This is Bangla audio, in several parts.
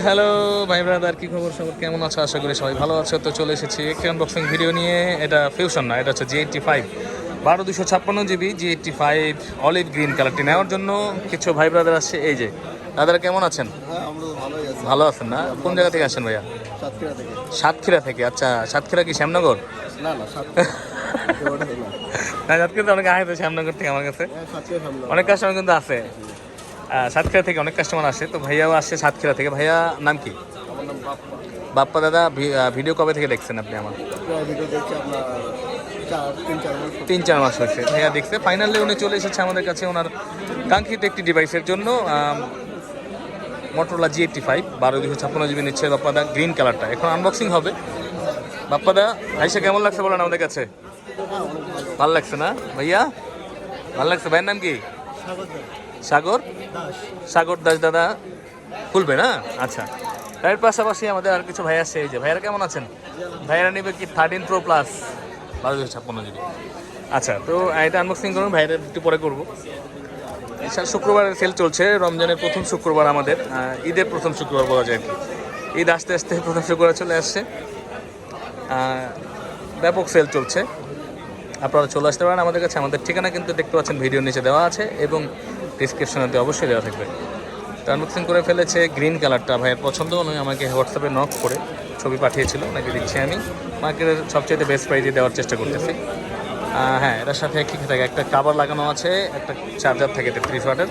হ্যালো ভাই ব্রাদার কি খবর সবার কেমন আছো? আশা করি সবাই ভালো আছো। তো চলে এসেছি একটি আনবক্সিং ভিডিও নিয়ে। এটা ফিউশন না এটা হচ্ছে জি এইটটি ফাইভ বারো দুশো ছাপ্পান্ন GB G eighty five olive green কালারটি নেওয়ার জন্য কিছু ভাই ব্রাদার আসছে। এই যে দাদারা কেমন আছেন? হ্যাঁ ভালো আছেন না? কোন জায়গা থেকে আসেন ভাইয়া? সাতক্ষীরা থেকে। আচ্ছা সাতক্ষীরা কি শ্যামনগর? না না সাতক্ষীরা। অনেক আগে তো শ্যামনগর থেকে আমার কাছে। হ্যাঁ অনেক কাস্টমার কিন্তু আছে। আহ, সাতক্ষীরা থেকে অনেক কাস্টমার আসে, তো ভাইয়াও আসছে সাতক্ষীরা থেকে। ভাইয়া, নাম কি? বাপ্পা দাদা ভিডিও কবে থেকে দেখছেন আপনি আমার? তিন, চার মাস হয়েছে। ভাইয়া দেখছে। ফাইনালি উনি চলে এসেছে আমাদের কাছে। ওনার কাঙ্ক্ষিত একটি ডিভাইসের জন্য মোটরলা জি এইটটি ফাইভ বারো দুশো ছাপ্পান্ন জিবি নিচ্ছে বাপ্পাদা গ্রিন কালারটা এখন আনবক্সিং হবে। বাপ্পাদা ভাইসা কেমন লাগছে বলেন আমাদের কাছে? ভালো লাগছে না? ভাইয়া, ভালো লাগছে। ভাইয়ের নাম কি? সাগর? সাগর দাস দাদা খুলবে না? আচ্ছা। এর পাশাপাশি আমাদের আর কিছু ভাই আছে এই যে ভাইয়ারা কেমন আছেন? ভাইয়ারা নেবে কি থার্টিন প্রো প্লাস বারো দুশো ছাপ্পান্ন জিবি। আচ্ছা তো এটা আনবক্সিং করুন ভাইরা একটু পরে করব। শুক্রবারের সেল চলছে রমজানের প্রথম শুক্রবার আমাদের ঈদের প্রথম শুক্রবার বলা যায় কি। ঈদ আসতে আসতে প্রথম শুক্রবার চলে আসছে। ব্যাপক সেল চলছে। আপনারা চলে আসতে পারেন আমাদের কাছে আমাদের ঠিকানা কিন্তু দেখতে পাচ্ছেন ভিডিও নিচে দেওয়া আছে। এবং ডিসক্রিপশনেতে অবশ্যই দেওয়া থাকবে। তো আনবক্সিং করে ফেলেছে গ্রিন কালারটা ভাইয়ের পছন্দ নয় আমাকে হোয়াটসঅ্যাপে নক করে ছবি পাঠিয়েছিল, নাকি দিচ্ছি আমি। মার্কেটের সবচেয়ে বেস্ট প্রাইজে দেওয়ার চেষ্টা করতেছি। হ্যাঁ এটার সাথে কী থাকে? একটা কাভার লাগানো আছে, একটা চার্জার থাকে, তেত্রিশ ওয়াটের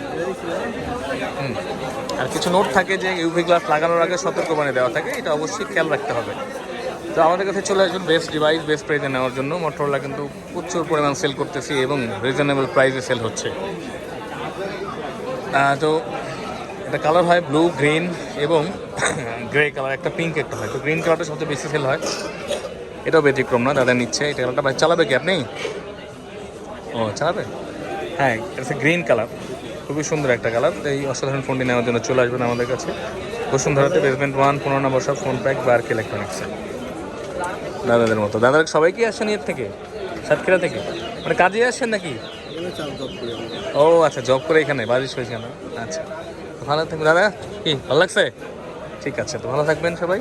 আর কিছু নোট থাকে যে ইউভি গ্লাস লাগানোর আগে সতর্কবাণী দেওয়া থাকে, এটা অবশ্যই খেয়াল রাখতে হবে। তো আমাদের কাছে চলে আসবেন বেস্ট ডিভাইস বেস্ট প্রাইজে নেওয়ার জন্য। মোটরোলা কিন্তু প্রচুর পরিমাণ সেল করতেছি এবং রিজনেবল প্রাইসে সেল হচ্ছে। তো এটা কালার হয় ব্লু গ্রিন এবং গ্রে কালার একটা পিঙ্ক একটা হয়। তো গ্রিন কালারটা সবচেয়ে বেশি সেল হয়। এটাও ব্যতিক্রম না, দাদা নিচ্ছে এই কালারটা ভাই, চালাবে কি আপনি? ও, চালাবে? হ্যাঁ এটা গ্রিন কালার খুবই সুন্দর একটা কালার এই অসাধারণ ফোনটি নেওয়ার জন্য চলে আসবেন আমাদের কাছে। বসুন্ধরাতে বেসমেন্ট ওয়ান পনেরো নম্বর সব ফোন প্যাক বার্ক ইলেকট্রনিক্সে দাদাদের মতো। দাদার সবাই কি আসছেন এর থেকে? সাতক্ষীরা থেকে? মানে কাজে আসছেন নাকি? এখানে ও আচ্ছা জব করে এখানে, বারিশ হয়েছে আচ্ছা ভালো থাকবেন। দাদা, কি, ভালো লাগছে? ঠিক আছে, তো ভালো থাকবেন সবাই।